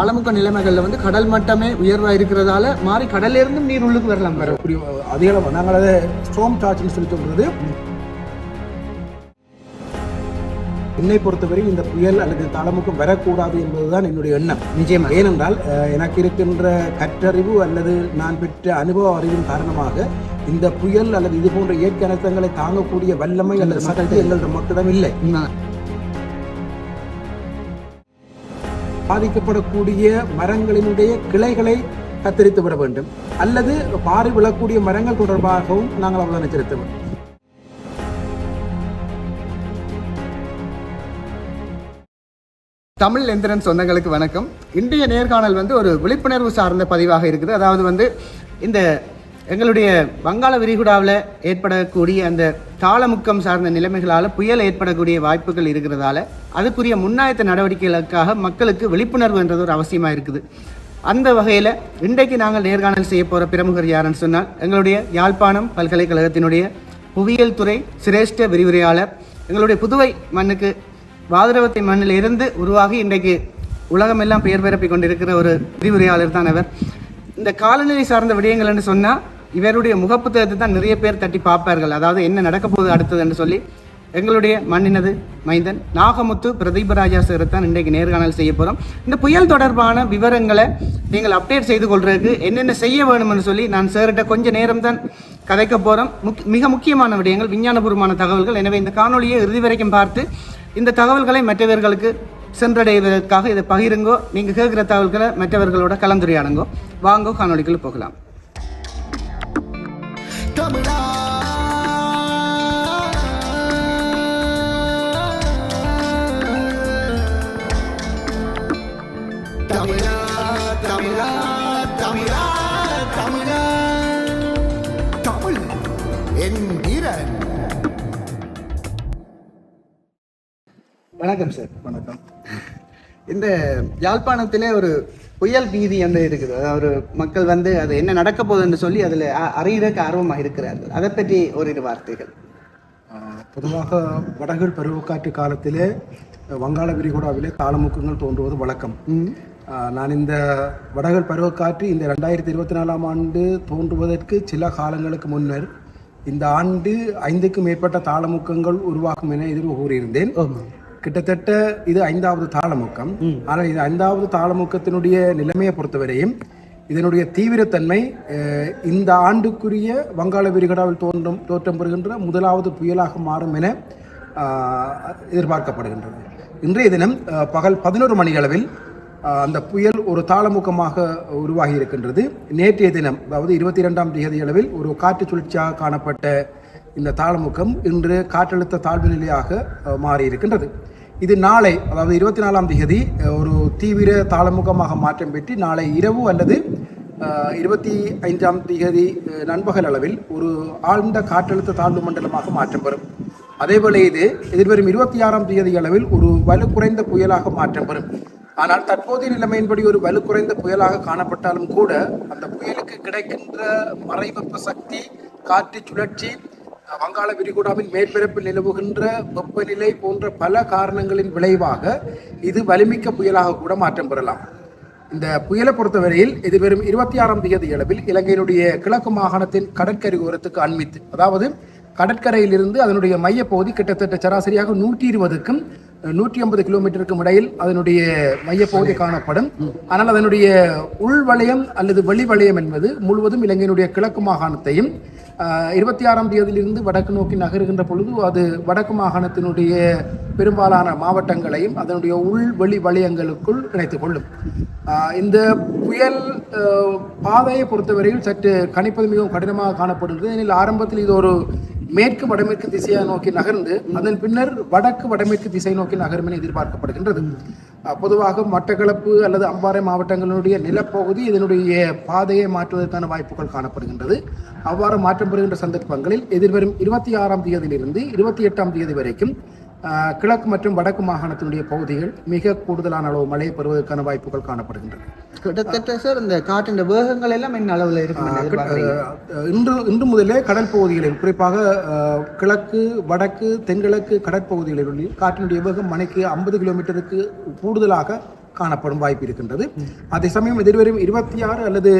ஆழமுக்க நிலைமைகள்ல வந்து கடல் மட்டமே உயர்வா இருக்கிறதால மாறி கடல்ல இருந்தும் நீர் உள்ளுக்கு வரலாம் வரும் அப்படி அதிக அளவு நாங்கள் அதை ஸ்டோம் சார்ஜ்னு சொல்லி சொல்றது என்னை பொறுத்தவரை இந்த புயல் அல்லது தாளமுக்கம் வரக்கூடாது என்பதுதான் என்னுடைய எண்ணம். நிச்சயமா. ஏனென்றால் எனக்கு இருக்கின்ற கற்றறிவு அல்லது நான் பெற்ற அனுபவ அறிவின் காரணமாக இந்த புயல் அல்லது இது போன்ற இயற்கை அனர்த்தங்களை தாங்கக்கூடிய வல்லமை அல்லது சக்தி எங்களோட மக்களிடம் இல்லை. பாதிக்கப்படக்கூடிய மரங்களினுடைய கிளைகளை கத்தரித்து விட வேண்டும். அல்லது பாரி விழக்கூடிய மரங்கள் தொடர்பாகவும் நாங்கள் அவதானம் செலுத்த வேண்டும். தமிழ் எந்திரன் சொந்தங்களுக்கு வணக்கம். இன்றைய நேர்காணல் வந்து ஒரு விழிப்புணர்வு சார்ந்த பதிவாக இருக்குது. அதாவது வந்து இந்த எங்களுடைய வங்காள விரிகுடாவில் ஏற்படக்கூடிய அந்த தாளமுக்கம் சார்ந்த நிலைமைகளால் புயல் ஏற்படக்கூடிய வாய்ப்புகள் இருக்கிறதால அதுக்குரிய முன்னாயத்த நடவடிக்கைகளுக்காக மக்களுக்கு விழிப்புணர்வு என்றது ஒரு அவசியமாக இருக்குது. அந்த வகையில் இன்றைக்கு நாங்கள் நேர்காணல் செய்ய போகிற பிரமுகர் யாருன்னு சொன்னால் எங்களுடைய யாழ்ப்பாணம் பல்கலைக்கழகத்தினுடைய புவியியல் துறை சிரேஷ்ட விரிவுரையாளர். எங்களுடைய புதுவை மண்ணுக்கு வாதுரவத்தை மண்ணில் இருந்து உருவாகி இன்றைக்கு உலகமெல்லாம் பெயர் பரப்பி கொண்டிருக்கிற ஒரு விரிவுரையாளர் தான் அவர். இந்த காலநிலை சார்ந்த விடயங்கள் என்று சொன்னால் இவருடைய முகப்புத்தகத்தை தான் நிறைய பேர் தட்டி பார்ப்பார்கள். அதாவது என்ன நடக்க போகுது அடுத்தது என்று சொல்லி எங்களுடைய மண்ணினது மைந்தன் நாகமுத்து பிரதீபராஜா சார் தான் இன்றைக்கு நேர்காணல் செய்ய போகிறோம் இந்த புயல் தொடர்பான விவரங்களை நீங்கள் அப்டேட் செய்து கொள்றதுக்கு என்னென்ன செய்ய வேணும்னு சொல்லி நான் சார்கிட்ட கொஞ்ச நேரம் தான் கதைக்க போகிறோம் முக் மிக முக்கியமான விடயங்கள் விஞ்ஞானபூர்வமான தகவல்கள். எனவே இந்த காணொலியை இறுதி வரைக்கும் பார்த்து இந்த தகவல்களை மற்றவர்களுக்கு சென்றடைவதற்காக இதை பகிருங்கோ நீங்கள் கேட்குற தகவல்களை மற்றவர்களோட கலந்துரையாடுங்கோ. வாங்கோ காணொலிக்குள்ள போகலாம். தமிழா தமிழா தமிழா தமிழா. தமிழா தமிழ் என்கிறன் வணக்கம் சார். வணக்கம். இந்த யாழ்ப்பாணத்திலே ஒரு புயல் பீதி என்று இருக்குது. அதாவது ஒரு மக்கள் வந்து அது என்ன நடக்க போகுதுன்னு சொல்லி அதில் அறியறதுக்கு ஆர்வமாக இருக்கிறார்கள். அதை பற்றி ஓரிரு வார்த்தைகள். பொதுவாக வடகிழ் பருவக்காற்று காலத்திலே வங்காள விரிகுடாவிலே தாளமுக்கங்கள் தோன்றுவது வழக்கம். நான் இந்த வடகிழ் பருவக்காற்று இந்த ரெண்டாயிரத்தி இருபத்தி நாலாம் ஆண்டு தோன்றுவதற்கு சில காலங்களுக்கு முன்னர் இந்த ஆண்டு ஐந்துக்கும் மேற்பட்ட தாளமுக்கங்கள் உருவாகும் என எதிர்வு கூறியிருந்தேன். கிட்டத்தட்ட இது ஐந்தாவது தாளமுக்கம். ஆனால் இது ஐந்தாவது தாளமுக்கத்தினுடைய நிலைமையை பொறுத்தவரையும் இதனுடைய தீவிரத்தன்மை இந்த ஆண்டுக்குரிய வங்காள விரிகுடாவில் தோன்றும் தோற்றம் பெறுகின்ற முதலாவது புயலாக மாறும் என எதிர்பார்க்கப்படுகின்றது. இன்றைய தினம் பகல் பதினோரு மணி அளவில் ஆஹ், அந்த புயல் ஒரு தாளமுக்கமாக உருவாகி இருக்கின்றது. நேற்றைய தினம் அதாவது இருபத்தி இரண்டாம் தேதி அளவில் ஒரு காற்று சுழற்சியாக காணப்பட்ட இந்த தாளமுக்கம் இன்று காற்றழுத்த தாழ்வு நிலையாக அஹ், மாறி இருக்கின்றது இது நாளை அதாவது இருபத்தி நாலாம் தேதி ஒரு தீவிர தாளமுகமாக மாற்றம் பெற்று நாளை இரவு அல்லது இருபத்தி ஐந்தாம் தேதி நண்பகல் அளவில் ஒரு ஆழ்ந்த காற்றழுத்த தாழ்வு மண்டலமாக மாற்றம் பெறும். அதேபோல இது எதிர்வரும் இருபத்தி ஆறாம் தேதி அளவில் ஒரு வலு குறைந்த புயலாக மாற்றம் பெறும். ஆனால் தற்போதைய நிலைமையின்படி ஒரு வலு குறைந்த புயலாக காணப்பட்டாலும் கூட அந்த புயலுக்கு கிடைக்கின்ற மறைவெப்ப சக்தி காற்று சுழற்சி வங்காள விரிகுடாவின் மேற்பரப்பில் நிலவுகின்ற வெப்பநிலை போன்ற பல காரணங்களின் விளைவாக இது வலிமிக்க புயலாக கூட மாற்றம் பெறலாம். இந்த புயலை பொறுத்தவரையில் இது வெறும் இருபத்தி ஆறாம் தேதி அளவில் இலங்கையினுடைய கிழக்கு மாகாணத்தின் கடற்கரை ஓரத்துக்கு அண்மித்து அதாவது கடற்கரையிலிருந்து அதனுடைய மையப்பகுதி கிட்டத்தட்ட சராசரியாக நூற்றி இருபதுக்கும் நூற்றி ஐம்பது கிலோமீட்டருக்கும் இடையில் அதனுடைய மையப்பகுதி காணப்படும். ஆனால் அதனுடைய உள் வளையம் அல்லது வெளி வளையம் என்பது முழுவதும் இலங்கையினுடைய கிழக்கு மாகாணத்தையும் இருபத்தி ஆறாம் தேதியிலிருந்து வடக்கு நோக்கி நகருகின்ற பொழுது அது வடக்கு மாகாணத்தினுடைய பெரும்பாலான மாவட்டங்களையும் அதனுடைய உள் வெளி வளையங்களுக்குள் இணைத்துக் கொள்ளும். இந்த புயல் பாதையை பொறுத்தவரையில் சற்று கணிப்பது மிகவும் கடினமாக காணப்படுகிறது. ஏனில் ஆரம்பத்தில் இது ஒரு மேற்கு வடமேற்கு திசையை நோக்கி நகர்ந்து அதன் பின்னர் வடக்கு வடமேற்கு திசை நோக்கி நகரும் என எதிர்பார்க்கப்படுகின்றது. பொதுவாக மட்டக்களப்பு அல்லது அம்பாறை மாவட்டங்களுடைய நிலப்பகுதி இதனுடைய பாதையை மாற்றுவதற்கான வாய்ப்புகள் காணப்படுகின்றது. அவ்வாறு மாற்றம் பெறுகின்ற சந்தர்ப்பங்களில் எதிர்வரும் இருபத்தி ஆறாம் தேதியிலிருந்து இருபத்தி எட்டாம் தேதி வரைக்கும் கிழக்கு மற்றும் வடக்கு மாகாணத்தினுடைய பகுதிகள் மிக கூடுதலான அளவு மழை பெறுவதற்கான வாய்ப்புகள் காணப்படுகின்றன. கிட்டத்தட்ட சார் இந்த காற்றின் வேகங்கள் எல்லாம் என்ன அளவில் இருக்கு இன்று இன்று முதலே கடல் பகுதிகளில் குறிப்பாக கிழக்கு வடக்கு தென்கிழக்கு கடற்பகுதிகளில் காற்றினுடைய வேகம் மணிக்கு ஐம்பது கிலோமீட்டருக்கு கூடுதலாக காணப்படும் வாய்ப்பு இருக்கின்றது. அதே சமயம் எதிர்வரும் இருபத்தி ஆறு அல்லது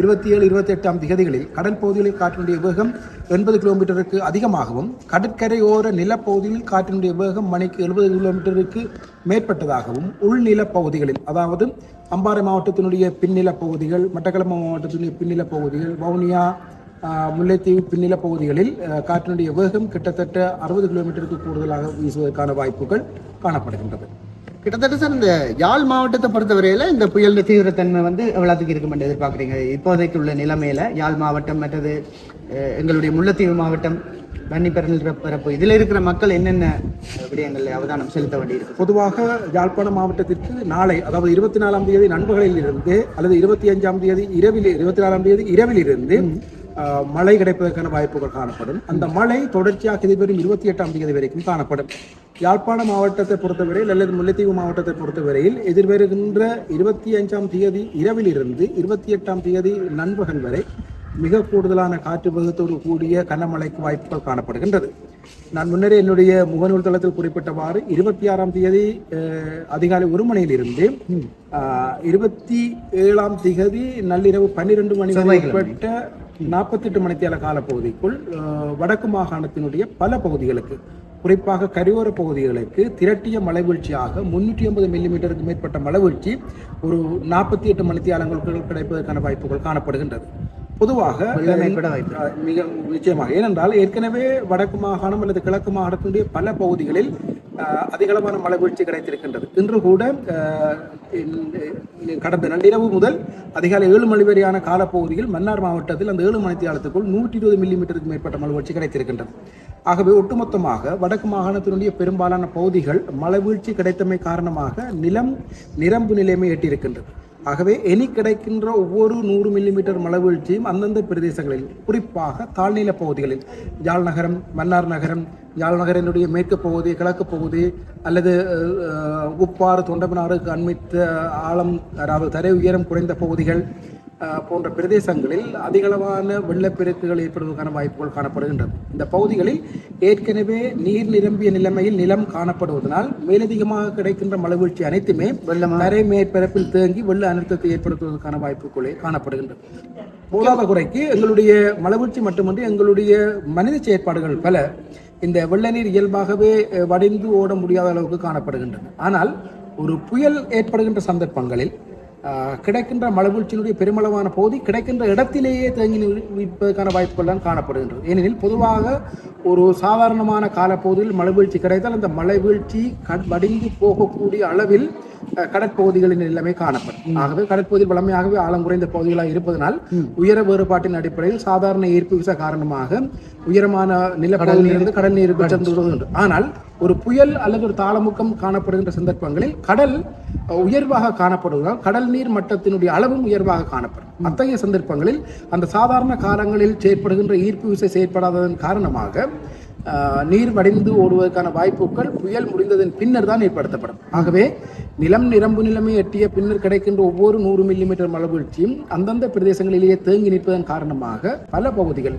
இருபத்தி ஏழு இருபத்தி எட்டாம் திகதிகளில் கடல் பகுதிகளில் காற்றினுடைய வேகம் எண்பது கிலோமீட்டருக்கு அதிகமாகவும் கடற்கரையோர நிலப்பகுதியில் காற்றினுடைய வேகம் மணிக்கு எழுபது கிலோமீட்டருக்கு மேற்பட்டதாகவும் உள்நில பகுதிகளில் அதாவது அம்பாறை மாவட்டத்தினுடைய பின்னில பகுதிகள் மட்டக்களப்பு மாவட்டத்தினுடைய பின்னில பகுதிகள் வவுனியா முல்லைத்தீவு பின்னில பகுதிகளில் காற்றினுடைய வேகம் கிட்டத்தட்ட அறுபது கிலோமீட்டருக்கு கூடுதலாக வீசுவதற்கான வாய்ப்புகள் காணப்படுகின்றது. கிட்டத்தட்ட சார் இந்த யாழ் மாவட்டத்தை பொறுத்தவரையில இந்த புயல் தீவிரத்தன்மை வந்து எவ்வளவுக்கு இருக்கும் என்று எதிர்பார்க்குறீங்க? இப்போதைக்கு உள்ள நிலைமையில யாழ் மாவட்டம் மற்றது எங்களுடைய முல்லைத்தீவு மாவட்டம் வன்னி பரப்பு இதுல இருக்கிற மக்கள் என்னென்ன விடயங்களில் அவதானம் செலுத்த வேண்டியிருக்கு? பொதுவாக யாழ்ப்பாணம் மாவட்டத்திற்கு நாளை அதாவது இருபத்தி நாலாம் தேதி நண்பகலில் இருந்து அல்லது இருபத்தி அஞ்சாம் தேதி இரவில் இருபத்தி நாலாம் தேதி இரவில் இருந்து மழை கிடைப்பதற்கான வாய்ப்புகள் காணப்படும். அந்த மழை தொடர்ச்சியாக எதிர்வரும் இருபத்தி எட்டாம் தேதி வரைக்கும் காணப்படும். யாழ்ப்பாண மாவட்டத்தை பொறுத்தவரையில் அல்லது முல்லைத்தீவு மாவட்டத்தை பொறுத்தவரையில் எதிர்வருகின்ற இருபத்தி அஞ்சாம் தேதி இரவில் இருந்து இருபத்தி எட்டாம் தேதி நண்பகல் வரை மிக கூடுதலான காற்று வேகத்தோடு கூடிய கனமழைக்கு வாய்ப்புகள் காணப்படுகின்றது. நான் முன்னரே என்னுடைய முகநூல் தளத்தில் குறிப்பிட்டவாறு இருபத்தி ஆறாம் தேதி அதிகாலை ஒரு மணியிலிருந்து ஆஹ், இருபத்தி ஏழாம் திகதி நள்ளிரவு பன்னிரண்டு மணி வரை உட்பட்ட நாற்பத்தெட்டு மணித்தியால காலப்பகுதிக்குள் வடக்கு மாகாணத்தினுடைய பல பகுதிகளுக்கு குறிப்பாக கரையோர பகுதிகளுக்கு திரட்டிய மழை வீழ்ச்சியாக முன்னூற்றி ஐம்பது மில்லிமீட்டருக்கு மேற்பட்ட மழை வீழ்ச்சி ஒரு நாற்பத்தி எட்டு மணித்தியாலங்களுக்குள் கிடைப்பதற்கான வாய்ப்புகள் காணப்படுகின்றது. பொதுவாக மிக நிச்சயமாக. ஏனென்றால் ஏற்கனவே வடக்கு மாகாணம் அல்லது கிழக்கு மாகாணத்தினுடைய பல பகுதிகளில் அதிகளவான மழை வீழ்ச்சி கிடைத்திருக்கின்றது. இன்று கூட கடந்த நள்ளிரவு முதல் அதிகாலை ஏழு மணி வரையான காலப்பகுதியில் மன்னார் மாவட்டத்தில் அந்த ஏழு மணித்தியாலத்துக்குள் நூற்றி இருபது மில்லிமீட்டருக்கு மேற்பட்ட மழை வீழ்ச்சி கிடைத்திருக்கின்றது. ஆகவே ஒட்டுமொத்தமாக வடக்கு மாகாணத்தினுடைய பெரும்பாலான பகுதிகள் மழை வீழ்ச்சி கிடைத்தமை காரணமாக நிலம் நிரம்பு நிலைமை எட்டியிருக்கின்றது. ஆகவே எலி கிடைக்கின்ற ஒவ்வொரு நூறு மில்லிமீட்டர் மழை வீழ்ச்சியும் அந்தந்த பிரதேசங்களில் குறிப்பாக தாழ்நில பகுதிகளில். யாழ் நகரம் மன்னார் நகரம் யாழ் நகரினுடைய மேற்கு பகுதி கிழக்கு பகுதி அல்லது உப்பாறு தொண்டமனாருக்கு அண்மித்த ஆழம் அதாவது தரை உயரம் குறைந்த பகுதிகள் போன்ற பிரதேசங்களில் அதிகளவான வெள்ளப்பெருக்குகள் ஏற்படுவதற்கான வாய்ப்புகள் காணப்படுகின்றது. இந்த பகுதிகளில் ஏற்கனவே நீர் நிரம்பிய நிலைமையில் நிலம் காணப்படுவதனால் மேலதிகமாக கிடைக்கின்ற மழைவீழ்ச்சி அனைத்துமே தரை மேற்பரப்பில் தேங்கி வெள்ள அனர்த்தத்தை ஏற்படுத்துவதற்கான வாய்ப்புகளே காணப்படுகின்றது. மூலாத குறைக்கு எங்களுடைய மழைவீழ்ச்சி மட்டுமன்றி எங்களுடைய மனித செயற்பாடுகள் பல இந்த வெள்ள நீர் இயல்பாகவே வடிந்து ஓட முடியாத அளவுக்கு காணப்படுகின்றன ஆனால் ஒரு புயல் ஏற்படுகின்ற சந்தர்ப்பங்களில் கிடைக்கின்ற மழைவீழ்ச்சியினுடைய பெருமளவான பகுதி கிடைக்கின்ற இடத்திலேயே தேங்கி நிற்பதற்கான வாய்ப்புகள் தான் காணப்படுகின்றது. ஏனெனில் பொதுவாக ஒரு சாதாரணமான காலப்பகுதியில் மழைவீழ்ச்சி கிடைத்தால் அந்த மழைவீழ்ச்சி கண் வடிந்து போகக்கூடிய அளவில் கடற்பகுதிகளின் நிலைமை காணப்படும். ஆகவே கடற்பகுதியில் வளமையாகவே ஆழம் குறைந்த பகுதிகளாக இருப்பதனால் உயர வேறுபாட்டின் அடிப்படையில் சாதாரண ஈர்ப்பு விசை காரணமாக உயரமான நிலப்பகுதியிலிருந்து கடல். நீருக்கு சென்று ஆனால் ஒரு புயல் அல்லது ஒரு தாளமுக்கம் காணப்படுகின்ற சந்தர்ப்பங்களில் கடல் உயர்வாக காணப்படுவதால் கடல் நீர் மட்டத்தினுடைய அளவும் உயர்வாக காணப்படும். அத்தகைய சந்தர்ப்பங்களில் அந்த சாதாரண காலங்களில் செயற்படுகின்ற ஈர்ப்பு விசை செயற்படாததன் காரணமாக நீர் வடிந்து ஓடுவதற்கான வாய்ப்புகள் புயல் முடிந்ததன் பின்னர் தான் ஏற்படுத்தப்படும். ஆகவே நிலம் நிரம்பு நிலைமை எட்டிய பின்னர் கிடைக்கின்ற ஒவ்வொரு நூறு மில்லிமீட்டர் மழை வீழ்ச்சியும் அந்தந்த பிரதேசங்களிலேயே தேங்கி நிற்பதன் காரணமாக பல பகுதிகள்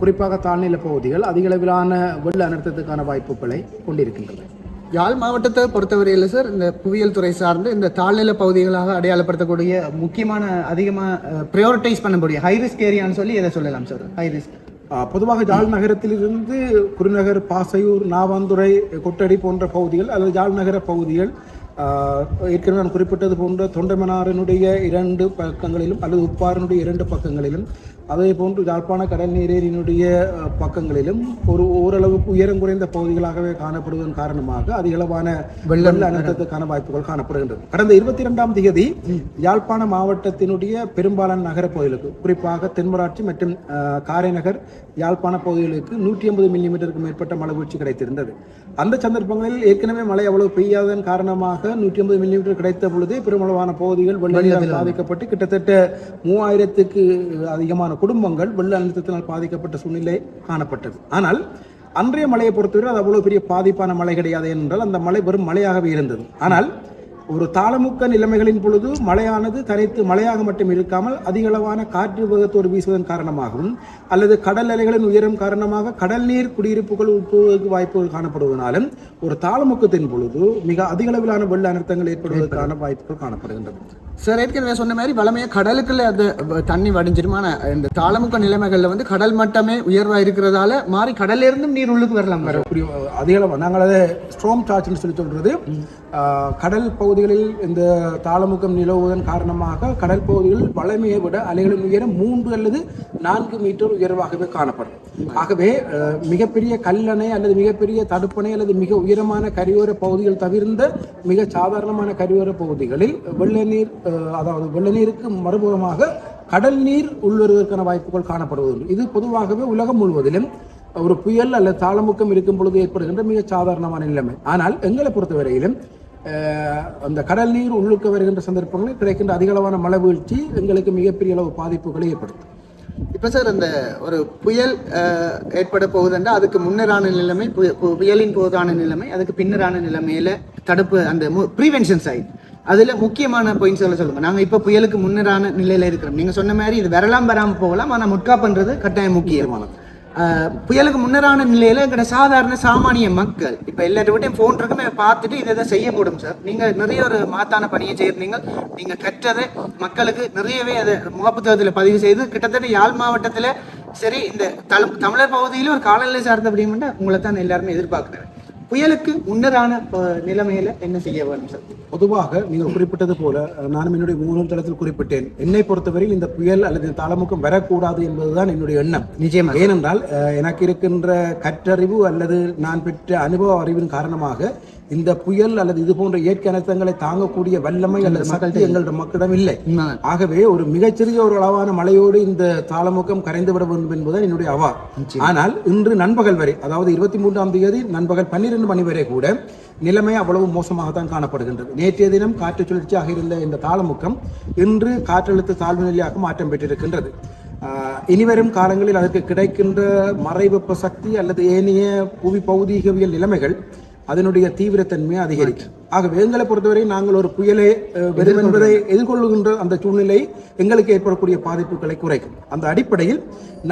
குறிப்பாக தாழ்நில பகுதிகள் அதிகளவிலான வெள்ள அனர்த்தத்துக்கான வாய்ப்புகளை கொண்டிருக்கின்றன. யாழ் மாவட்டத்தை பொறுத்தவரையில் சார் இந்த புவியியல் துறை சார்ந்து இந்த தாழ்நில பகுதிகளாக அடையாளப்படுத்தக்கூடிய முக்கியமான அதிகமாக ப்ரையாரிட்டைஸ் பண்ணக்கூடிய ஹை ரிஸ்க் ஏரியான்னு சொல்லி எதை சொல்லலாம் சார் ஹை ரிஸ்க் பொதுவாக ஜாழ் நகரத்திலிருந்து குருநகர் பாசையூர் நாவாந்துறை கொட்டடி போன்ற பகுதிகள் அல்லது ஜாழ் நகர பகுதிகள் ஏற்கனவே நான் குறிப்பிட்டது போன்ற தொண்டைமனாரினுடைய இரண்டு பக்கங்களிலும் அல்லது உப்பாரனுடைய இரண்டு பக்கங்களிலும் அதே போன்று யாழ்ப்பாண கடல் நீரேரியினுடைய அஹ், பக்கங்களிலும் ஒரு ஓரளவுக்கு உயரம் குறைந்த பகுதிகளாகவே காணப்படுவதன் காரணமாக அதிகளவான வெள்ள அனர்த்தத்துக்கான வாய்ப்புகள் காணப்படுகின்றது. கடந்த இருபத்தி இரண்டாம் தேதி யாழ்ப்பாண மாவட்டத்தினுடைய பெரும்பாலான நகர பகுதிகளுக்கு குறிப்பாக தென்மராட்சி மற்றும் காரைநகர் யாழ்ப்பாண பகுதிகளுக்கு நூற்றி ஐம்பது மில்லிமீட்டருக்கு மேற்பட்ட மழை வீழ்ச்சி கிடைத்திருந்தது. அந்த சந்தர்ப்பங்களில் ஏற்கனவே மழை அவ்வளவு பெய்யாததன் காரணமாக நூற்றி ஐம்பது மில்லிமீட்டர் கிடைத்த பொழுதே பெருமளவான பகுதிகள் வெள்ள பாதிக்கப்பட்டு கிட்டத்தட்ட மூவாயிரத்துக்கு அதிகமான குடும்பங்கள் வெள்ள அழுத்தத்தினால் பாதிக்கப்பட்ட சூழ்நிலை காணப்பட்டது. ஆனால் அன்றைய மழையை பொறுத்தவரை அது அவ்வளோ பெரிய பாதிப்பான மழை கிடையாது என்றால் அந்த மழை வெறும் மழையாகவே இருந்தது. ஆனால் ஒரு தாளமுக்க நிலைமைகளின் பொழுது மழையானது தனித்து மழையாக மட்டும் இருக்காமல் அதிகளவான காற்று வேகத்தோடு வீசுவதன் காரணமாகவும் அல்லது கடல் அலைகளின் உயரம் காரணமாக கடல் நீர் குடியிருப்புகள் உட்புவதற்கு வாய்ப்புகள் காணப்படுவதனாலும் ஒரு தாளமுக்கத்தின் பொழுது மிக அதிக அளவிலான வெள்ள அனர்த்தங்கள் ஏற்படுவதற்கான வாய்ப்புகள் காணப்படுகின்றது சார் ஏற்கனவே சொன்ன மாதிரி வளமையாக கடலுக்குள்ள அந்த வ- தண்ணி வடிஞ்சிருமான இந்த தாளமுக்க நிலைமைகள்ல வந்து கடல் மட்டமே உயர்வா இருக்கிறதால மாறி கடல்ல இருந்தும் நீர் உள்ளுக்கு வரலாம். வரக்கூடிய அதிக அளவு நாங்கள் அதை ஸ்ட்ரோம் சார்ஜ்னு சொல்லி சொல்றது. ஆஹ், கடல் பகுதிகளில் இந்த தாளமுக்கம் நிலவுவதன் காரணமாக கடல் பகுதிகளில் வளமையை விட அலைகளின் உயரம் மூன்று அல்லது நான்கு மீட்டர் உயர்வாகவே காணப்படும். ஆகவே மிகப்பெரிய கல்லணை அல்லது மிகப்பெரிய தடுப்பணை அல்லது மிக உயரமான கரையோர பகுதிகள் தவிர்ந்த மிக சாதாரணமான கரையோர பகுதிகளில் வெள்ள நீர் அதாவது வெள்ள நீருக்கு மறுபுறமாக கடல் நீர் உள்வருவதற்கான வாய்ப்புகள் காணப்படுவதுண்டு. இது பொதுவாகவே உலகம் முழுவதிலும் ஒரு புயல் அல்லது தாளமுக்கம் இருக்கும் பொழுது ஏற்படுகின்ற மிக சாதாரணமான நிலைமை. ஆனால் எங்களை பொறுத்தவரையிலும் அந்த கடல் நீர் உள்ளுக்க வருகின்ற சந்தர்ப்பங்களில் கிடைக்கின்ற அதிகளவான மழை வீழ்ச்சி எங்களுக்கு மிகப்பெரிய அளவு பாதிப்புகளை ஏற்படுத்தும். இப்போ சார் அந்த ஒரு புயல் ஏற்பட போகுதுன்னா அதுக்கு முன்னரான நிலைமை பு- புயலின் போதான நிலைமை அதுக்கு பின்னரான நிலைமையில தடுப்பு அந்த ப்ரீவென்ஷன் சைட் அதுல முக்கியமான பாயிண்ட்ஸ்களை சொல்லுங்க. நாங்க இப்ப புயலுக்கு முன்னரான நிலையில இருக்கிறோம். நீங்க சொன்ன மாதிரி இது வரலாம் வராம போகலாம் ஆனா முட்கா பண்றது கட்டாயம் முக்கியமானது புயலுக்கு முன்னரான நிலையில எங்கட சாதாரண சாமானிய மக்கள். இப்ப எல்லாத்த விட்டையும் போன் இருக்குமே பார்த்துட்டு இதை இதை செய்யக்கூடும் சார் நீங்க நிறைய ஒரு மாத்தான பணியை செய்யறீங்க. நீங்க கற்றதை மக்களுக்கு நிறையவே அதை முகப்புத்தகத்தில் பதிவு செய்து கிட்டத்தட்ட யாழ் மாவட்டத்துல சரி இந்த தமிழர் பகுதியில ஒரு காலநிலை சார்ந்த அப்படின்னா உங்களை தான் எல்லாருமே எதிர்பார்க்குறேன் புயலுக்கு முன்னரான நிலைமையில என்ன செய்ய சார்? பொதுவாக நீங்கள் குறிப்பிட்டது போல நானும் என்னுடைய மூணு தளத்தில் குறிப்பிட்டேன். என்னை பொறுத்தவரையில் இந்த புயல் அல்லது தாளமுக்கம் வரக்கூடாது என்பதுதான் என்னுடைய எண்ணம். நிச்சயமா ஏனென்றால் எனக்கு இருக்கின்ற கற்றறிவு அல்லது நான் பெற்ற அனுபவ அறிவின் காரணமாக இந்த புயல் அல்லது இது போன்ற இயற்கை அனர்த்தங்களை தாங்கக்கூடிய வல்லமை அல்லது சக்தி எங்களோட மக்களிடம் இல்லை. ஆகவே ஒரு மிகச்சிறிய ஒரு அளவான மழையோடு இந்த தாளமுகம் கரைந்து விட வேண்டும் என்பதுதான் என்னுடைய அவா ஆனால் இன்று நண்பகல் வரை அதாவது இருபத்தி மூன்றாம் தேதி நண்பகல் பன்னிரண்டு மணி வரை கூட நிலைமை அவ்வளவு மோசமாகத்தான் காணப்படுகின்றது. நேற்றைய தினம் காற்று சுழற்சியாக இருந்த இந்த தாளமுக்கம் இன்று காற்றழுத்த தாழ்வு நிலையாக மாற்றம் பெற்றிருக்கின்றது. இனிவரும் காலங்களில் அதற்கு கிடைக்கின்ற மறைவெப்ப சக்தி அல்லது ஏனைய புவி பௌதீகவியல் நிலைமைகள் அதனுடைய தீவிரத்தன்மையை அதிகரிக்கும். ஆகவே எங்களை பொறுத்தவரை நாங்கள் ஒரு புயலை வரும் என்பதை எதிர்கொள்ளுகின்ற அந்த சூழ்நிலை எங்களுக்கு ஏற்படக்கூடிய பாதிப்புகளை குறைக்கும். அந்த அடிப்படையில்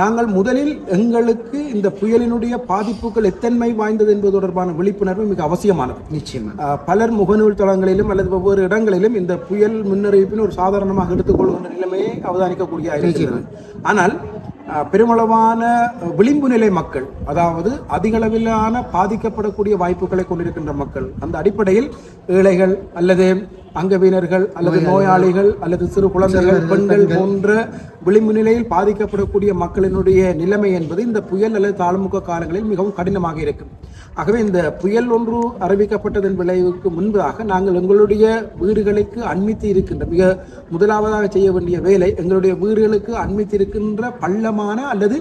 நாங்கள் முதலில் எங்களுக்கு இந்த புயலினுடைய பாதிப்புகள் எத்தன்மை வாய்ந்தது என்பது தொடர்பான விழிப்புணர்வு மிக அவசியமானது. நிச்சயமா. பலர் முகநூல் தளங்களிலும் அல்லது ஒவ்வொரு இடங்களிலும் இந்த புயல் முன்னறிவிப்பின் ஒரு சாதாரணமாக எடுத்துக்கொள்கின்ற நிலைமையை அவதானிக்கக்கூடிய இருக்கிறது ஆனால் பெருமளவான விளிம்பு நிலை மக்கள் அதாவது அதிகளவிலான பாதிக்கப்படக்கூடிய வாய்ப்புகளை கொண்டிருக்கின்ற மக்கள் அந்த அடிப்படையில் ஏழைகள் அல்லது அங்கவீனர்கள் அல்லது நோயாளிகள் அல்லது சிறு குழந்தைகள் பெண்கள். போன்ற விளிம்பு நிலையில் பாதிக்கப்படக்கூடிய மக்களினுடைய நிலைமை என்பது இந்த புயல் அல்லது தாழ்முக காலங்களில் மிகவும் கடினமாக இருக்கும். ஆகவே இந்த புயல் ஒன்று அறிவிக்கப்பட்டதன் விளைவுக்கு முன்பதாக நாங்கள் எங்களுடைய வீடுகளுக்கு அண்மித்து இருக்கின்ற மிக முதலாவதாக செய்ய வேண்டிய வேலை எங்களுடைய வீடுகளுக்கு அண்மித்து இருக்கின்ற பள்ளமான அல்லது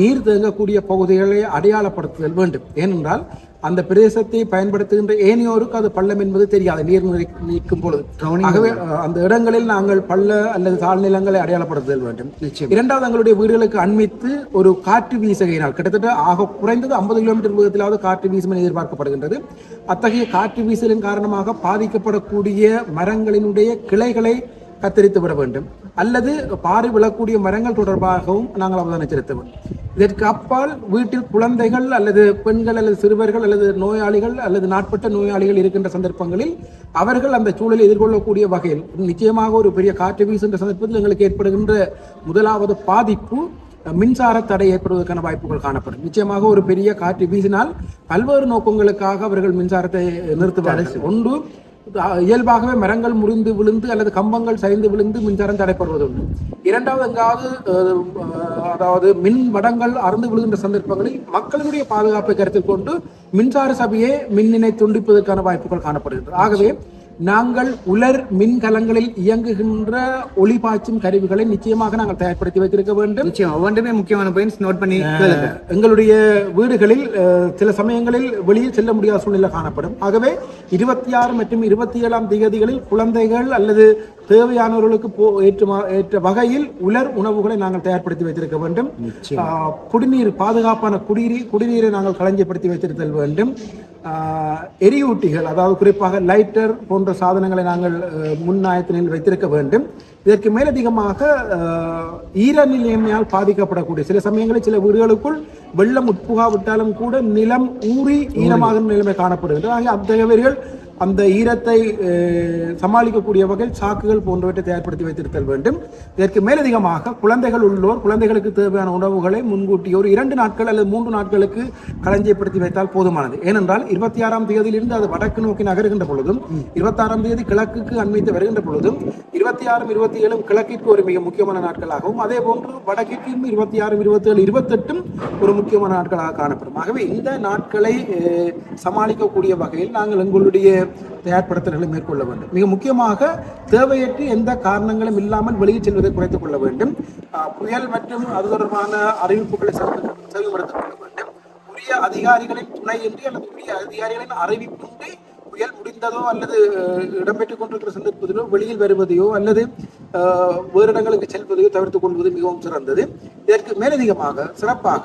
நீர் தேங்கக்கூடிய பகுதிகளை அடையாளப்படுத்துதல் வேண்டும். ஏனென்றால் அந்த பிரதேசத்தை பயன்படுத்துகின்ற ஏனையோருக்கு அது பள்ளம் என்பது தெரியாது. நீர் நீக்கும் பொழுது. ஆகவே அந்த இடங்களில் நாங்கள் பள்ள அல்லது தாழ்நிலங்களை அடையாளப்படுத்துதல் வேண்டும். நிச்சயம். இரண்டாவது எங்களுடைய வீடுகளுக்கு அண்மித்து ஒரு காற்று வீசுகையினால் கிட்டத்தட்ட ஆக குறைந்தது ஐம்பது கிலோமீட்டர் வேகத்திலாவது காற்று வீசும் என எதிர்பார்க்கப்படுகின்றது. அத்தகைய காற்று வீசலின் காரணமாக பாதிக்கப்படக்கூடிய மரங்களினுடைய கிளைகளை கத்தரித்து விட வேண்டும். அல்லது பாரி விழக்கூடிய மரங்கள் தொடர்பாகவும் நாங்கள் அவதானம் செலுத்த வேண்டும். இதற்கு அப்பால் வீட்டில் குழந்தைகள் அல்லது பெண்கள் அல்லது சிறுவர்கள் அல்லது நோயாளிகள் அல்லது நாட்பட்ட நோயாளிகள் இருக்கின்ற சந்தர்ப்பங்களில் அவர்கள் அந்த சூழலை எதிர்கொள்ளக்கூடிய வகையில் நிச்சயமாக ஒரு பெரிய காற்று வீசுகின்ற சந்தர்ப்பத்தில் எங்களுக்கு ஏற்படுகின்ற முதலாவது பாதிப்பு மின்சார தடை ஏற்படுவதற்கான வாய்ப்புகள் காணப்படும். நிச்சயமாக ஒரு பெரிய காற்று வீசினால் பல்வேறு நோக்கங்களுக்காக அவர்கள் மின்சாரத்தை நிறுத்துவார்கள். ஒன்று இயல்பாகவே மரங்கள் முறிந்து விழுந்து அல்லது கம்பங்கள் சரிந்து விழுந்து மின்சாரம் தடைப்படுவதுண்டு இரண்டாவது எங்காவது அதாவது மின் வடங்கள் அறுந்து விழுகின்ற சந்தர்ப்பங்களில் மக்களுடைய பாதுகாப்பை கருத்தில் கொண்டு மின்சார சபையை மின்னினை துண்டிப்பதற்கான வாய்ப்புகள் காணப்படுகின்றன ஆகவே நாங்கள் உலர் மின்கலங்களில் இயங்குகின்ற ஒளி பாய்ச்சும் கருவிகளை நிச்சயமாக நாங்கள் தயார்படுத்தி வைத்திருக்க வேண்டும். நிச்சயம் ஒவ்வொன்றுமே முக்கியமான பாயிண்ட்ஸ் நோட் பண்ணி எங்களுடைய வீடுகளில் சில சமயங்களில் வெளியில் செல்ல முடியாத சூழ்நிலை காணப்படும். ஆகவே இருபத்தி ஆறு மற்றும் இருபத்தி ஏழாம் தேதிகளில் குழந்தைகள் அல்லது தேவையானவர்களுக்கு போ ஏற்ற ஏற்ற வகையில் உலர் உணவுகளை நாங்கள் தயார்படுத்தி வைத்திருக்க வேண்டும். குடிநீர் பாதுகாப்பான குடிநீர் குடிநீரை நாங்கள் களஞ்சியப்படுத்தி வைத்திருத்தல் வேண்டும். எரியூட்டிகள் அதாவது குறிப்பாக லைட்டர் போன்ற சாதனங்களை நாங்கள் முன்னாயத்தினில் வைத்திருக்க வேண்டும். இதற்கு மேலதிகமாக ஈரநிலைமையால் பாதிக்கப்படக்கூடிய சில சமயங்களில் சில வீடுகளுக்குள் வெள்ளம் உட்புகாவிட்டாலும் கூட நிலம் ஊறி ஈரமாக நிலைமை காணப்படுகிறது ஆகிய அத்தகையவர்கள் அந்த ஈரத்தை சமாளிக்கக்கூடிய வகையில் சாக்குகள் போன்றவற்றை தயார்படுத்தி வைத்திருத்தல் வேண்டும். இதற்கு மேலதிகமாக குழந்தைகள் உள்ளோர் குழந்தைகளுக்கு தேவையான உணவுகளை முன்கூட்டி ஒரு இரண்டு நாட்கள் அல்லது மூன்று நாட்களுக்கு களஞ்சியப்படுத்தி வைத்தால் போதுமானது. ஏனென்றால் இருபத்தி ஆறாம் தேதியிலிருந்து அது வடக்கு நோக்கி நகருகின்ற பொழுதும் இருபத்தாறாம் தேதி கிழக்குக்கு அண்மித்து வருகின்ற பொழுதும் இருபத்தி ஆறும் இருபத்தி ஏழும் கிழக்கிற்கு ஒரு மிக முக்கியமான நாட்களாகவும் அதே போன்று வடக்கிற்கும் இருபத்தி ஆறும் இருபத்தி ஏழு இருபத்தெட்டும் ஒரு முக்கியமான நாட்களாக காணப்படும். ஆகவே இந்த நாட்களை சமாளிக்கக்கூடிய வகையில் நாங்கள் எங்களுடைய தயார்படுத்தல்களை மேற்கொள்ள வேண்டும். மிக முக்கியமாக தேவையற்று எந்த காரணங்களும் இல்லாமல் வெளியே செல்வதை குறைத்துக் கொள்ள வேண்டும். புயல் மற்றும் அது தொடர்பான அறிவிப்புகளை செயல்படுத்திக் கொள்ள வேண்டும். உரிய அதிகாரிகளின் துணையின்றி அல்லது உரிய அதிகாரிகளின் அறிவிப்பின்றி புயல் முடிந்ததோ அல்லது அஹ், இடம்பெற்றுக் கொண்டிருக்கிற சந்தர்ப்பத்திலோ வெளியில் வருவதையோ அல்லது வேறு இடங்களுக்கு செல்வதையோ தவிர்த்துக் கொள்வது மிகவும் சிறந்தது. இதற்கு மேலதிகமாக சிறப்பாக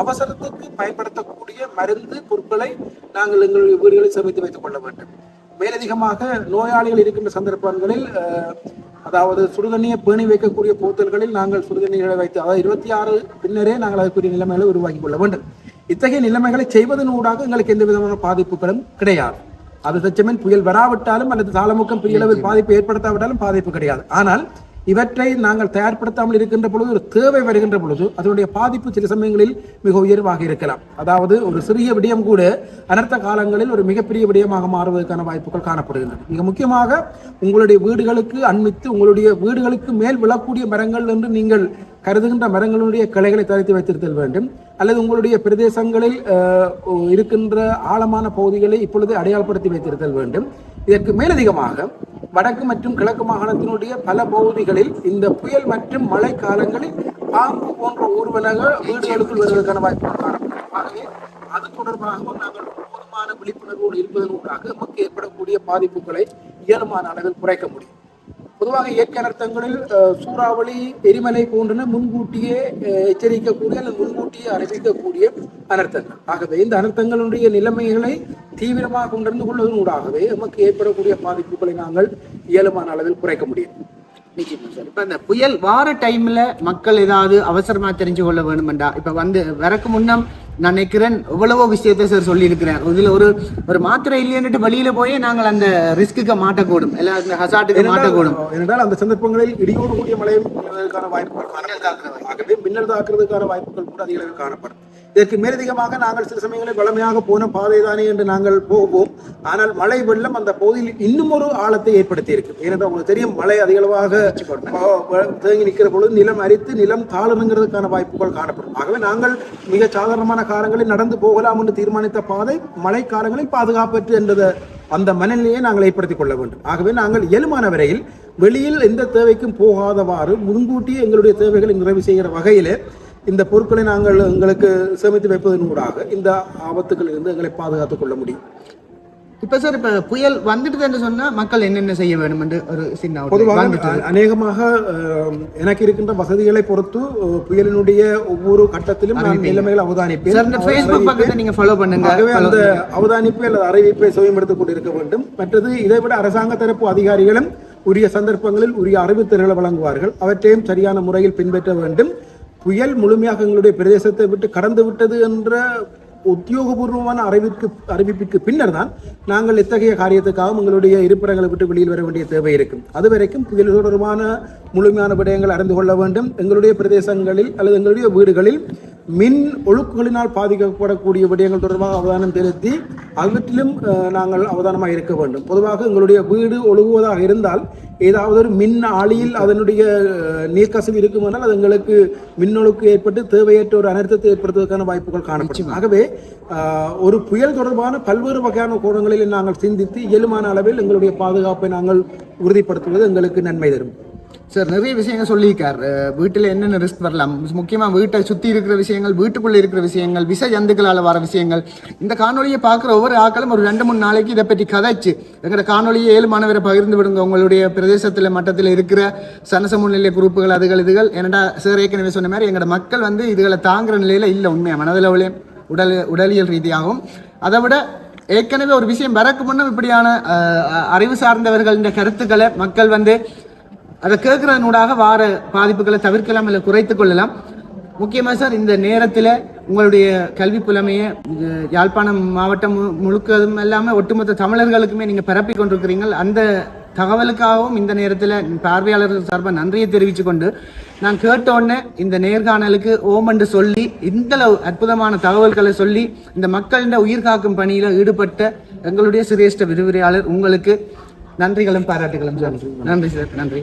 அவசரத்துக்கு பயன்படுத்தக்கூடிய மருந்து பொருட்களை நாங்கள் எங்களுடைய வீடுகளில் சேமித்து வைத்துக் கொள்ள வேண்டும். மேலதிகமாக நோயாளிகள் இருக்கின்ற சந்தர்ப்பங்களில் அதாவது சுடுதண்ணியை பேணி வைக்கக்கூடிய போத்தல்களில் நாங்கள் சுடுதண்ணீரை வைத்து அதாவது இருபத்தி ஆறு பின்னரே நாங்கள் அதற்குரிய நிலைமைகளை உருவாக்கி கொள்ள வேண்டும். இத்தகைய நிலைமைகளை செய்வதன் ஊடாக எங்களுக்கு எந்த விதமான பாதிப்புகளும் கிடையாது. அது தச்சமேன் புயல் வராவிட்டாலும் அல்லது தாளமுக்கம் பெரிய அளவில் பாதிப்பு ஏற்படுத்தாவிட்டாலும் பாதிப்பு கிடையாது. ஆனால் இவற்றை நாங்கள் தயார்படுத்தாமல் இருக்கின்ற பொழுது ஒரு தேவை வருகின்ற பொழுது அதனுடைய பாதிப்பு சில சமயங்களில் மிக உயர்வாக இருக்கலாம். அதாவது ஒரு சிறிய விடயம் கூட அனர்த்த காலங்களில் ஒரு மிகப்பெரிய விடயமாக மாறுவதற்கான வாய்ப்புகள் காணப்படுகின்றன. மிக முக்கியமாக உங்களுடைய வீடுகளுக்கு அண்மித்து உங்களுடைய வீடுகளுக்கு மேல் விழக்கூடிய மரங்கள் என்று நீங்கள் கருதுகின்ற மரங்களுடைய கிளைகளை தரித்து வைத்திருத்தல் வேண்டும். அல்லது உங்களுடைய பிரதேசங்களில் இருக்கின்ற ஆழமான பகுதிகளை இப்பொழுது அடையாளப்படுத்தி வைத்திருத்தல் வேண்டும். இதற்கு மேலதிகமாக வடக்கு மற்றும் கிழக்கு மாகாணத்தினுடைய பல பகுதிகளில் இந்த புயல் மற்றும் மழை காலங்களில் பாம்பு போன்ற ஊர்வலங்கள் வீடுகளுக்குள் வருவதற்கான வாய்ப்புகள் காணப்படும் ஆகவே அது தொடர்பாகவும் நாங்கள் போதுமான விழிப்புணர்வோடு இருப்பதன் ஊடாக நமக்கு ஏற்படக்கூடிய பாதிப்புகளை இயலுமான அளவில் குறைக்க முடியும். பொதுவாக இயற்கை அனர்த்தங்களில் சூறாவளி எரிமலை போன்றன முன்கூட்டியே எச்சரிக்கக்கூடிய அல்லது முன்கூட்டியே அறிவிக்கக்கூடிய அனர்த்தங்கள். ஆகவே இந்த அனர்த்தங்களுடைய நிலைமைகளை தீவிரமாக உணர்ந்து கொள்வதன் ஊடாகவே நமக்கு ஏற்படக்கூடிய பாதிப்புகளை நாங்கள் இயலுமான அளவில் குறைக்க முடியும். நிச்சயமா சார். இப்ப இந்த புயல் வார டைம்ல மக்கள் ஏதாவது அவசரமா தெரிஞ்சு கொள்ள வேணுமெண்டா இப்ப வந்து வரக்கு முன்னம் நான் நினைக்கிறேன் எவ்வளவோ விஷயத்தை சார் சொல்லியிருக்கிறேன் இதுல ஒரு ஒரு மாத்திரை இல்லைன்னுட்டு வெளியில போய் நாங்கள் அந்த ரிஸ்க்குக்கு மாட்டக்கூடும். எல்லாம் இந்த ஹசாட்டுக்கு மாட்டக்கூடும். ஏனென்றால் அந்த சந்தர்ப்பங்களில் இடியோடு கூடிய மழை பெய்வதற்கான வாய்ப்புகள் ஆகவே மின்னல் தாக்குறதுக்கான வாய்ப்புகள் கூட அதிக அளவில் காணப்படும். இதற்கு மேலதிகமாக நாங்கள் சில சமயங்களில் வளமையாக போன பாதை தானே என்று நாங்கள் போவோம். ஆனால் மழை வெள்ளம் அந்த பகுதியில் இன்னும் ஒரு ஆழத்தை ஏற்படுத்தி இருக்கு ஏனென்றால் உங்களுக்கு தெரியும் மழை அதிக அளவாக அஹ், தேங்கி நிற்கிற பொழுது நிலம் அரித்து நிலம் தாளுங்கிறதுக்கான வாய்ப்புகள் காணப்படும். ஆகவே நாங்கள் மிக சாதாரணமான காலங்களில் நடந்து போகலாம் என்று தீர்மானித்த பாதை மழை காலங்களில் பாதுகாப்பற்று என்றதை அந்த மனநிலையை நாங்கள் ஏற்படுத்திக் கொள்ள வேண்டும். ஆகவே நாங்கள் இயலுமான வரையில் வெளியில் எந்த தேவைக்கும் போகாதவாறு முன்கூட்டியே எங்களுடைய தேவைகளை நிறைவு செய்கிற வகையிலே இந்த பொருட்களை நாங்கள் எங்களுக்கு சேமித்து வைப்பதன் ஊடாக இந்த ஆபத்துக்களிலிருந்து எங்களை பாதுகாத்துக் கொள்ள முடியும். இப்ப சார் இப்ப புயல் வந்துட்டு சொன்னா மக்கள் என்னென்ன செய்ய வேணும் என்று ஒரு சின்ன. பொதுவாக அநேகமாக எனக்கு இருக்கின்ற வசதிகளை பொறுத்து புயலினுடைய ஒவ்வொரு கட்டத்திலும் நான் நிலைமைகளை அவதானிப்பேன். சார் இந்த ஃபேஸ்புக் அறிவிப்பேன். பக்கத்தை நீங்க ஃபாலோ பண்ணுங்க. அந்த அவதானிப்பை அல்லது அறிவிப்பை சுயமெடுத்துக் கொண்டிருக்க வேண்டும். மற்றது இதைவிட அரசாங்க தரப்பு அதிகாரிகளும் உரிய சந்தர்ப்பங்களில் உரிய அறிவித்தல்களை வழங்குவார்கள். அவற்றையும் சரியான முறையில் பின்பற்ற வேண்டும். புயல் முழுமையாக எங்களுடைய பிரதேசத்தை விட்டு கடந்து விட்டது என்ற உத்தியோகபூர்வமான அறிவிற்கு அறிவிப்பிற்கு பின்னர் தான் நாங்கள் இத்தகைய காரியத்துக்காக எங்களுடைய இருப்பிடங்களை விட்டு வெளியில் வர வேண்டிய தேவை இருக்கும். அது வரைக்கும் புயல் தொடர்பான முழுமையான விடயங்கள் அறிந்து கொள்ள வேண்டும். எங்களுடைய பிரதேசங்களில் அல்லது எங்களுடைய வீடுகளில் மின் ஒழுக்குகளினால் பாதிக்கப்படக்கூடிய விடயங்கள் தொடர்பாக அவதானம் செலுத்தி அவற்றிலும் நாங்கள் அவதானமாக இருக்க வேண்டும். பொதுவாக எங்களுடைய வீடு ஒழுகுவதாக இருந்தால் ஏதாவது ஒரு மின் ஆளியில் அதனுடைய நீர்க்கசிவு இருக்குமானால் அது எங்களுக்கு மின்னொழுக்கு ஏற்பட்டு தேவையற்ற ஒரு அனர்த்தத்தை ஏற்படுத்துவதற்கான வாய்ப்புகள் காணப்படும். ஆகவே ஒரு புயல் தொடர்பான பல்வேறு வகையான கோணங்களில் நாங்கள் சிந்தித்து இயலுமான அளவில் எங்களுடைய பாதுகாப்பை நாங்கள் உறுதிப்படுத்துவது எங்களுக்கு நன்மை தரும். சார் நிறைய விஷயங்கள் சொல்லியிருக்கார். வீட்டில் என்னென்ன ரிஸ்க் வரலாம்? முக்கியமாக வீட்டை சுற்றி இருக்கிற விஷயங்கள் வீட்டுக்குள்ளே இருக்கிற விஷயங்கள் விச ஜந்துக்களால் வர விஷயங்கள். இந்த காணொலியை பார்க்குற ஒவ்வொரு ஆக்களும் ஒரு ரெண்டு மூணு நாளைக்கு இதை பற்றி கதைச்சு எங்களோட காணொலியை ஏழு மாணவரை பகிர்ந்து விடுங்க. உங்களுடைய பிரதேசத்தில் மட்டத்தில் இருக்கிற சனச முன்னிலை குரூப்புகள் அதுகள் இதுகள். என்னடா சார் ஏற்கனவே சொன்ன மாதிரி எங்களோட மக்கள் வந்து இதுகளை தாங்குற நிலையில் இல்லை உண்மையாக மனதளவுலையும் உடல் உடலியல் ரீதியாகவும். அதை விட ஏற்கனவே ஒரு விஷயம் வரக்கு முன்னும் இப்படியான அறிவு சார்ந்தவர்களின் கருத்துக்களை மக்கள் வந்து அதை கேட்கறதனூடாக வார பாதிப்புகளை தவிர்க்கலாம் இல்லை குறைத்து கொள்ளலாம். முக்கியமாக சார் இந்த நேரத்தில் உங்களுடைய கல்வி புலமையை யாழ்ப்பாணம் மாவட்டம் மு- முழுக்கதும் எல்லாமே ஒட்டுமொத்த தமிழர்களுக்குமே நீங்கள் பரப்பி கொண்டிருக்கிறீங்க அந்த தகவலுக்காகவும் இந்த நேரத்தில் பார்வையாளர்கள் சார்பாக நன்றியை தெரிவித்து கொண்டு நான் கேட்ட உடனே இந்த நேர்காணலுக்கு ஓமண்டு சொல்லி இந்த அற்புதமான தகவல்களை சொல்லி இந்த மக்களின் உயிர் காக்கும் பணியில் ஈடுபட்ட எங்களுடைய சிரேஷ்ட விரிவுரையாளர் உங்களுக்கு நன்றிகளும் பாராட்டுகளும் சார் நன்றி சார் நன்றி.